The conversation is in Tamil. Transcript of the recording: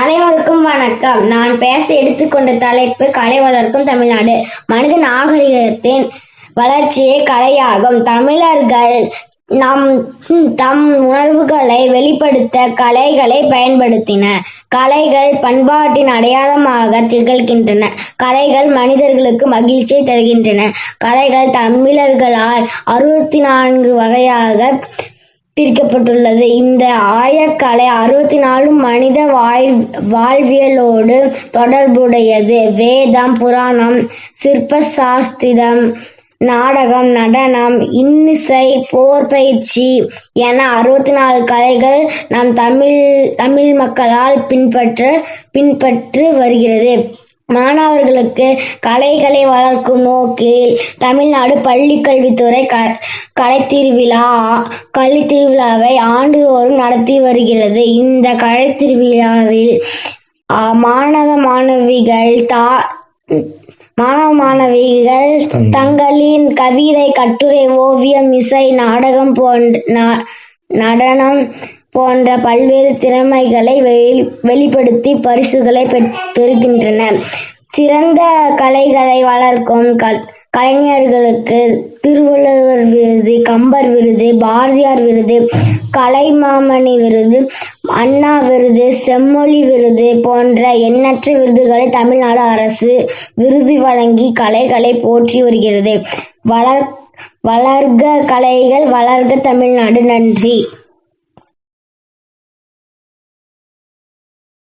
அனைவருக்கும் வணக்கம். நான் பேச எடுத்துக்கொண்ட தலைப்பு கலை வளர்க்கும் தமிழ்நாடு. மனித நாகரிகத்தின் வளர்ச்சியே கலையாகும். தமிழர்கள் நம் தம் உணர்வுகளை வெளிப்படுத்த கலைகளை பயன்படுத்தின கலைகள் பண்பாட்டின் அடையாளமாக திகழ்கின்றன. கலைகள் மனிதர்களுக்கு மகிழ்ச்சியை தருகின்றன. கலைகள் தமிழர்களால் அறுபத்தி நான்கு வகையாக பிரிக்கப்பட்டுள்ளது இந்த ஆயக்கலை அறுபத்தி நாலு மனித வாழ் வாழ்வியலோடு தொடர்புடையது. வேதம் புராணம் சிற்ப சாஸ்திரம் நாடகம் நடனம் இன்னிசை போர் பயிற்சி என அறுபத்தி நாலு கலைகள் நம் தமிழ் தமிழ் மக்களால் பின்பற்ற பின்பற்று வருகிறது. மாணவர்களுக்கு கலைகளை வளர்க்கும் நோக்கில் தமிழ்நாடு பள்ளி கல்வித்துறை க கலைத்திருவிழா கல்வி திருவிழாவை ஆண்டுதோறும் நடத்தி வருகிறது. இந்த கலை திருவிழாவில் ஆ, மாணவ மாணவிகள் தா மாணவ மாணவிகள் தங்களின் கவிதை கட்டுரை ஓவியம் இசை நாடகம் போன்ற நா- நடனம் போன்ற பல்வேறு திறமைகளை வெளி வெளிப்படுத்தி பரிசுகளை பெற்- சிறந்த கலைகளை வளர்க்கும் கல் கலைஞர்களுக்கு திருவள்ளுவர் விருது கம்பர் விருது பாரதியார் விருது கலைமாமணி விருது அண்ணா விருது செம்மொழி விருது போன்ற எண்ணற்ற விருதுகளை தமிழ்நாடு அரசு விருது வழங்கி கலைகளை போற்றி வருகிறது. வளர் வளர்க கலைகள் வளர்க தமிழ்நாடு. நன்றி.